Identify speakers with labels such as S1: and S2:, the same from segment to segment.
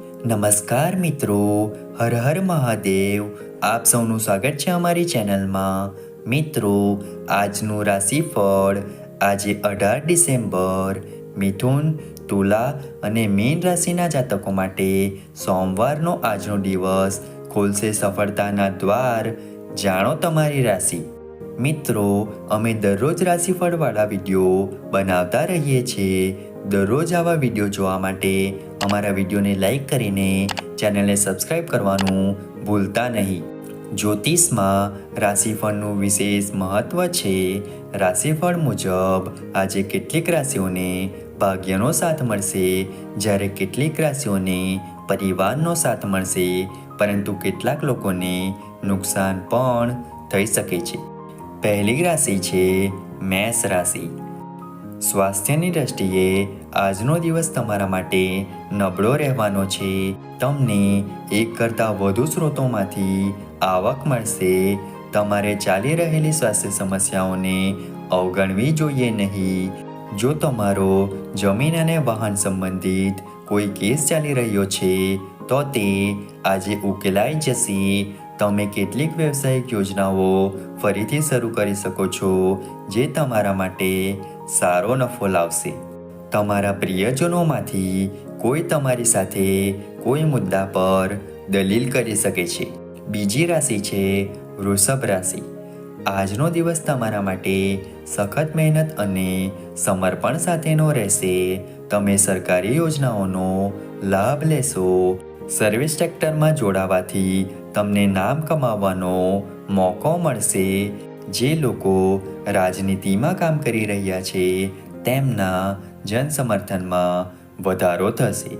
S1: નમસ્કાર મિત્રો, હર હર મહાદેવ. આપ સૌનું સ્વાગત છે અમારી ચેનલમાં. મિત્રો, આજનું રાશિફળ આજે અઢાર ડિસેમ્બર. મિથુન, તુલા અને મીન રાશિના જાતકો માટે સોમવારનો આજનો દિવસ ખોલશે સફળતાના દ્વાર. જાણો તમારી રાશિ. મિત્રો, અમે દરરોજ રાશિફળવાળા વીડિયો બનાવતા રહીએ છીએ. દરરોજ આવા વીડિયો જોવા માટે અમારા વિડીયોને લાઈક કરીને ચેનલને સબસ્ક્રાઈબ કરવાનું ભૂલતા નહીં. જ્યોતિષમાં રાશિફળનું વિશેષ મહત્વ છે. રાશિફળ મુજબ આજે કેટલીક રાશિઓને ભાગ્યનો સાથ મળશે, જ્યારે કેટલીક રાશિઓને પરિવારનો સાથ મળશે, પરંતુ કેટલાક લોકોને નુકસાન પણ થઈ શકે છે. પહેલી રાશિ છે મેષ રાશિ. સ્વાસ્થ્યની દ્રષ્ટિએ આજનો દિવસ તમારા માટે નબળો રહેવાનો છે. તમને એક કરતાં વધુ સ્ત્રોતોમાંથી આવક મળશે. તમારે ચાલી રહેલી સ્વાસ્થ્ય સમસ્યાઓને અવગણવી જોઈએ નહીં. જો તમારો જમીન અને વાહન સંબંધિત કોઈ કેસ ચાલી રહ્યો છે, તો તે આજે ઉકેલાઈ જશે. તમે કેટલીક વ્યવસાયિક યોજનાઓ ફરીથી શરૂ કરી શકો છો, જે તમારા માટે સારો નફો લાવશે. તમારા પ્રિયજનોમાંથી કોઈ તમારી સાથે કોઈ મુદ્દા પર દલીલ કરી શકે છે. બીજી રાશિ છે વૃષભ રાશિ. આજનો દિવસ તમારા માટે સખત મહેનત અને સમર્પણ સાથેનો રહેશે. તમે સરકારી યોજનાઓનો લાભ લેશો. સર્વિસ સેક્ટરમાં જોડાવાથી તમને નામ કમાવવાનો મોકો મળશે. જે લોકો રાજનીતિમાં કામ કરી રહ્યા છે તેમના જન સમર્થનમાં વધારો થશે.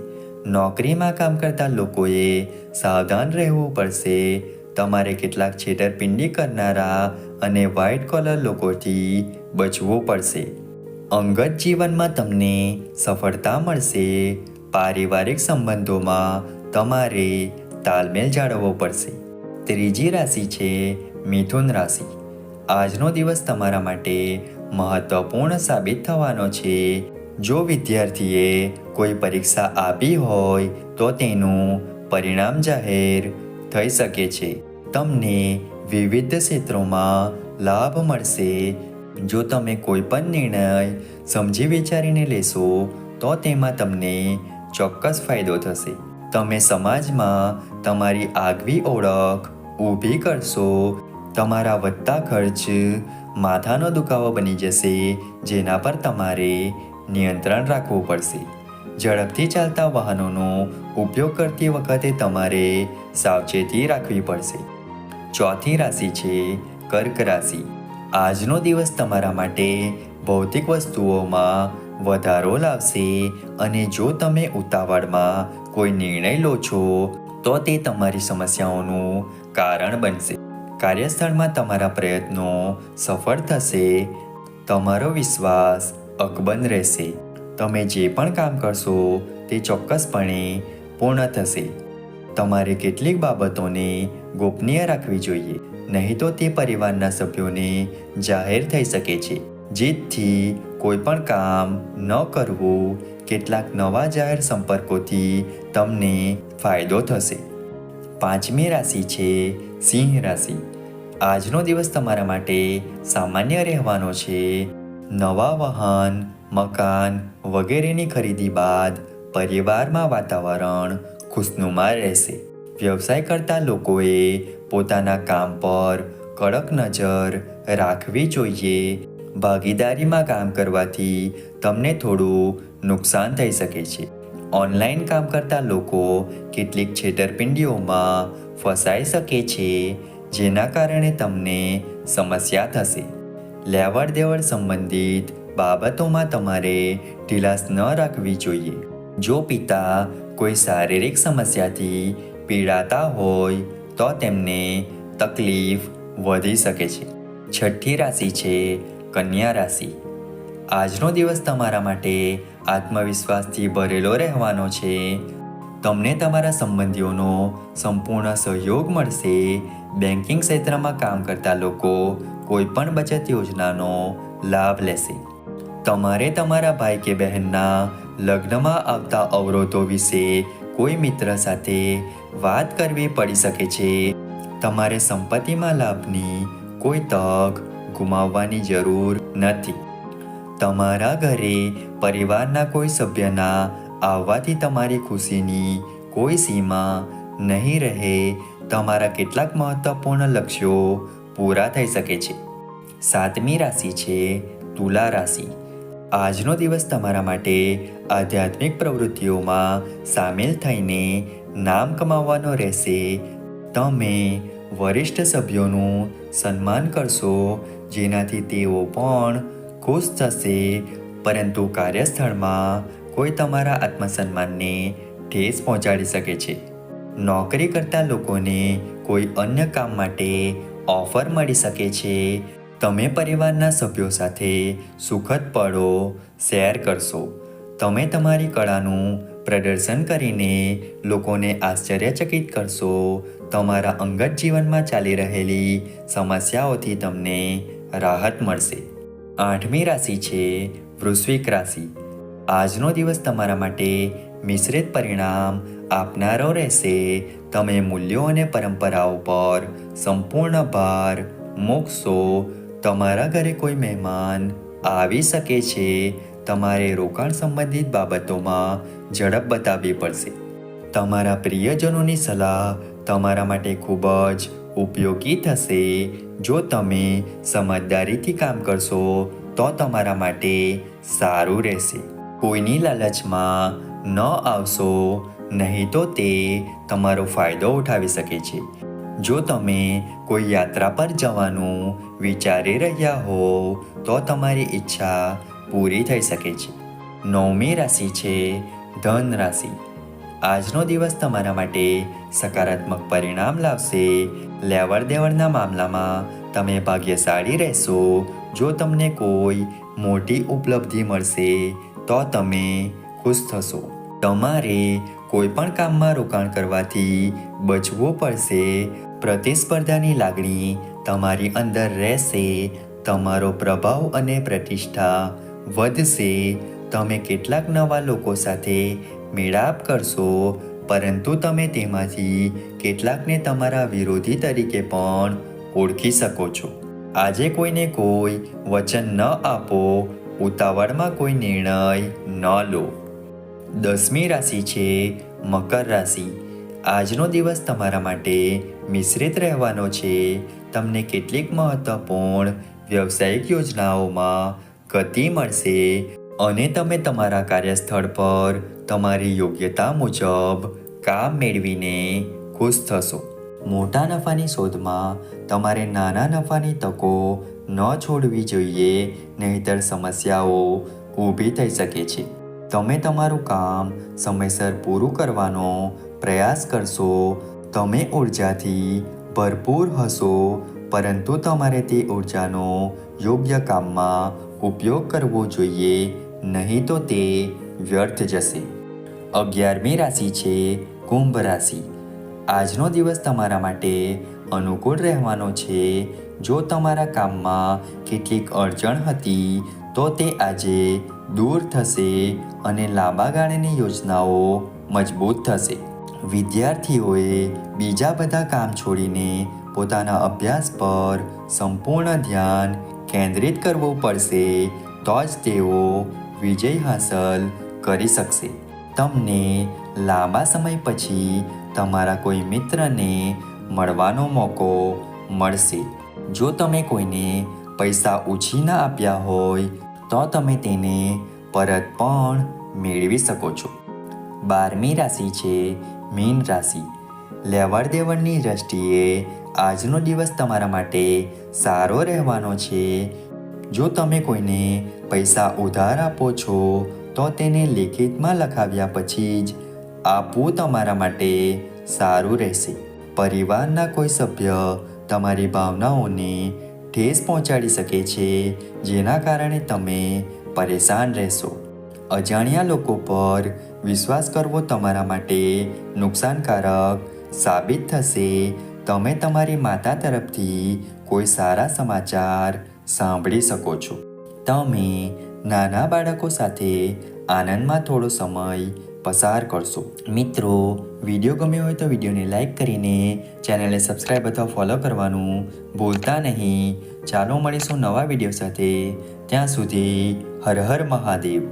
S1: નોકરીમાં કામ કરતા લોકોએ સાવધાન રહેવું પડશે. તમારે કેટલાક છેતરપિંડી કરનારા અને વ્હાઇટ કોલર લોકોથી બચવું પડશે. અંગત જીવનમાં તમને સફળતા મળશે. પારિવારિક સંબંધોમાં તમારે તાલમેલ જાળવવો પડશે. ત્રીજી રાશિ છે મિથુન રાશિ. આજનો દિવસ તમારા માટે મહત્વપૂર્ણ સાબિત થવાનો છે. જો વિદ્યાર્થીએ કોઈ પરીક્ષા આપી હોય, તો તેનું પરિણામ જાહેર થઈ શકે છે. તમને વિવિધ ક્ષેત્રોમાં લાભ મળશે. જો તમે કોઈ પણ નિર્ણય સમજી વિચારીને લેશો, તો તેમાં તમને ચોક્કસ ફાયદો થશે. તમે સમાજમાં તમારી આગવી ઓળખ ઊભી કરશો. તમારા વધતા ખર્ચ માથાનો દુખાવો બની જશે, જેના પર તમારે નિયંત્રણ રાખવું પડશે. ઝડપથી ચાલતા વાહનોનો ઉપયોગ કરતી વખતે તમારે સાવચેતી રાખવી પડશે. ચોથી રાશિ છે કર્ક રાશિ. આજનો દિવસ તમારા માટે ભૌતિક વસ્તુઓમાં વધારો લાવશે અને જો તમે ઉતાવળમાં કોઈ નિર્ણય લો છો, તો તે તમારી સમસ્યાઓનું કારણ બનશે. કાર્યસ્થળમાં તમારા પ્રયત્નો સફળ થશે. તમારો વિશ્વાસ અકબંધ રહેશે. તમે જે પણ કામ કરશો, તે ચોક્કસપણે પૂર્ણ થશે. તમારે કેટલીક બાબતોને ગોપનીય રાખવી જોઈએ, નહીં તો તે પરિવારના સભ્યોને જાહેર થઈ શકે છે. જેથી કોઈ પણ કામ ન કરવું, કેટલાક નવા જાહેર સંપર્કોથી તમને ફાયદો થશે. પાંચમી રાશિ છે સિંહ રાશિ. આજનો દિવસ તમારા માટે સામાન્ય રહેવાનો છે. નવા વાહન, મકાન વગેરેની ખરીદી બાદ પરિવારમાં વાતાવરણ ખુશનુમા રહેશે. વ્યવસાય કરતા લોકોએ પોતાના કામ પર કડક નજર રાખવી જોઈએ. ભાગીદારીમાં કામ કરવાથી તમને થોડું નુકસાન થઈ શકે છે. ઓનલાઈન કામ કરતા લોકો કેટલીક છેતરપિંડીઓમાં ફસાઈ શકે છે, જેના કારણે તમને સમસ્યા થશે. લેવડ દેવડ સંબંધિત બાબતોમાં તમારે ઢીલાસ ન રાખવી જોઈએ. જો પિતા કોઈ શારીરિક સમસ્યાથી પીડાતા હોય, તો તેમને તકલીફ વધી શકે છે. છઠ્ઠી રાશિ છે કન્યા રાશિ. આજનો દિવસ તમારા માટે આત્મવિશ્વાસથી ભરેલો રહેવાનો છે. તમને તમારા સંબંધીઓનો સંપૂર્ણ સહયોગ મળશે. બેન્કિંગ ક્ષેત્રમાં કામ કરતા લોકો કોઈ પણ બચત યોજનાનો લાભ લેશે. તમારે તમારા ભાઈ કે બહેનના લગ્નમાં આવતા અવરોધો વિશે કોઈ મિત્ર સાથે વાત કરવી પડી શકે છે. તમારે સંપત્તિમાં લાભની કોઈ તક ગુમાવવાની જરૂર નથી. તમારા ઘરે પરિવારના કોઈ સભ્યના આવવાથી તમારી ખુશીની કોઈ સીમા નહીં રહે. તમારા કેટલાક મહત્વપૂર્ણ લક્ષ્યો પૂરા થઈ શકે છે. સાતમી રાશિ છે તુલા રાશિ. આજનો દિવસ તમારા માટે આધ્યાત્મિક પ્રવૃત્તિઓમાં સામેલ થઈને નામ કમાવવાનો રહેશે. તમે વરિષ્ઠ સભ્યોનું સન્માન કરશો, જેનાથી તેઓ પણ ખુશ થશે પરંતુ કાર્યસ્થળમાં કોઈ તમારા આત્મસન્માનને ઠેસ પહોંચાડી શકે છે. નોકરી કરતા લોકોને કોઈ અન્ય કામ માટે ઓફર મળી શકે છે. તમે પરિવારના સભ્યો સાથે સુખદ પળો શેર કરશો. તમે તમારી કળાનું પ્રદર્શન કરીને લોકોને આશ્ચર્યચકિત કરશો. તમારા અંગત જીવનમાં ચાલી રહેલી સમસ્યાઓથી તમને રાહત મળશે. આઠમી રાશિ છે વૃશ્વિક રાશિ. આજનો દિવસ તમારા માટે મિશ્રિત પરિણામ આપનારો રહેશે. તમે મૂલ્યો અને પરંપરાઓ પર સંપૂર્ણ ભાર મૂકશો. તમારા ઘરે કોઈ મહેમાન આવી શકે છે. તમારે રોકાણ સંબંધિત બાબતોમાં ઝડપ બતાવવી પડશે. તમારા પ્રિયજનોની સલાહ તમારા માટે ખૂબ જ ઉપયોગી થશે. જો તમે સમજદારીથી કામ કરશો, તો તમારા માટે સારું રહેશે. કોઈની લાલચમાં ન આવશો, નહીં તો તે તમારો ફાયદો ઉઠાવી શકે છે. જો તમે કોઈ યાત્રા પર જવાનું વિચારી રહ્યા હો તો તમારી ઈચ્છા પૂરી થઈ શકે છે. નવમી રાશિ છે ધન રાશિ આજનો દિવસ તમારા માટે સકારાત્મક પરિણામ લાવશે. લેવડ દેવડના મામલામાં તમે ભાગ્યશાળી રહેશો. જો તમને કોઈ મોટી ઉપલબ્ધિ મળશે, તો તમે ખુશ થશો. તમારે કોઈ પણ કામમાં રોકાણ કરવાથી બચવું પડશે. પ્રતિસ્પર્ધાની લાગણી તમારી અંદર રહેશે. તમારો પ્રભાવ અને પ્રતિષ્ઠા વધશે. તમે કેટલાક નવા લોકો સાથે મેળાપ કરશો. પરંતુ તમે તેમાંથી કેટલાકને તમારા વિરોધી તરીકે પણ ઓળખી શકો છો. આજે કોઈને કોઈ વચન ન આપો, ઉતાવળમાં કોઈ નિર્ણય ન લો. દસમી રાશિ છે મકર રાશિ. આજનો દિવસ તમારા માટે મિશ્રિત રહેવાનો છે. તમને કેટલીક મહત્વપૂર્ણ વ્યવસાયિક યોજનાઓમાં ગતિ મળશે. અને તમે તમારા કાર્યસ્થળ પર તમારી યોગ્યતા મુજબ કામ મેળવીને ખુશ થશો. મોટા નફાની શોધમાં તમારે નાના નફાની તકો ન છોડવી જોઈએ, નહીંતર સમસ્યાઓ ઊભી થઈ શકે છે. તમે તમારું કામ સમયસર પૂરું કરવાનો પ્રયાસ કરશો, તમે ઉર્જાથી ભરપૂર હશો પરંતુ તમારે તે ઉર્જાનો યોગ્ય કામમાં ઉપયોગ કરવો જોઈએ, નહીં તો તે વ્યર્થ જશે. અગિયારમી રાશિ છે કુંભ રાશિ. આજનો દિવસ તમારા માટે અનુકૂળ રહેવાનો છે. જો તમારા કામમાં કેટલીક અડચણ હતી, તો તે આજે દૂર થશે અને લાંબા ગાળાની યોજનાઓ મજબૂત થશે. વિદ્યાર્થીઓએ બીજા બધા કામ છોડીને પોતાના અભ્યાસ પર સંપૂર્ણ ધ્યાન કેન્દ્રિત કરવું પડશે, તો જ તેઓ વિજય હાંસલ કરી શકશે. તમને લાંબા સમય પછી તમારા કોઈ મિત્રને મળવાનો મોકો મળશે. જો તમે કોઈને પૈસા ઉછીના આપ્યા હોય, તો તમે તેને પરત પણ મેળવી શકો છો. બારમી રાશિ છે મીન રાશિ. લેવડ દેવડની દ્રષ્ટિએ આજનો દિવસ તમારા માટે સારો રહેવાનો છે. જો તમે કોઈને પૈસા ઉધાર આપો છો, તો તેને લેખિતમાં લખાવ્યા પછી જ આપવું તમારા માટે સારું રહેશે. પરિવારના કોઈ સભ્ય તમારી ભાવનાઓને ઠેસ પહોંચાડી શકે છે, જેના કારણે તમે પરેશાન રહેશો. અજાણ્યા લોકો પર વિશ્વાસ કરવો તમારા માટે નુકસાનકારક સાબિત થશે. તમે તમારી માતા તરફથી કોઈ સારા સમાચાર સાંભળી શકો છો. તમે નાના બાળકો સાથે આનંદમાં થોડો સમય પસાર કરશો. મિત્રો, વીડિયો ગમ્યો હોય તો વિડીયોને લાઈક કરીને ચેનલને સબસ્ક્રાઈબ અથવા ફોલો કરવાનું ભૂલતા નહીં. ચાલો મળીશું નવા વીડિયો સાથે. ત્યાં સુધી હર હર મહાદેવ.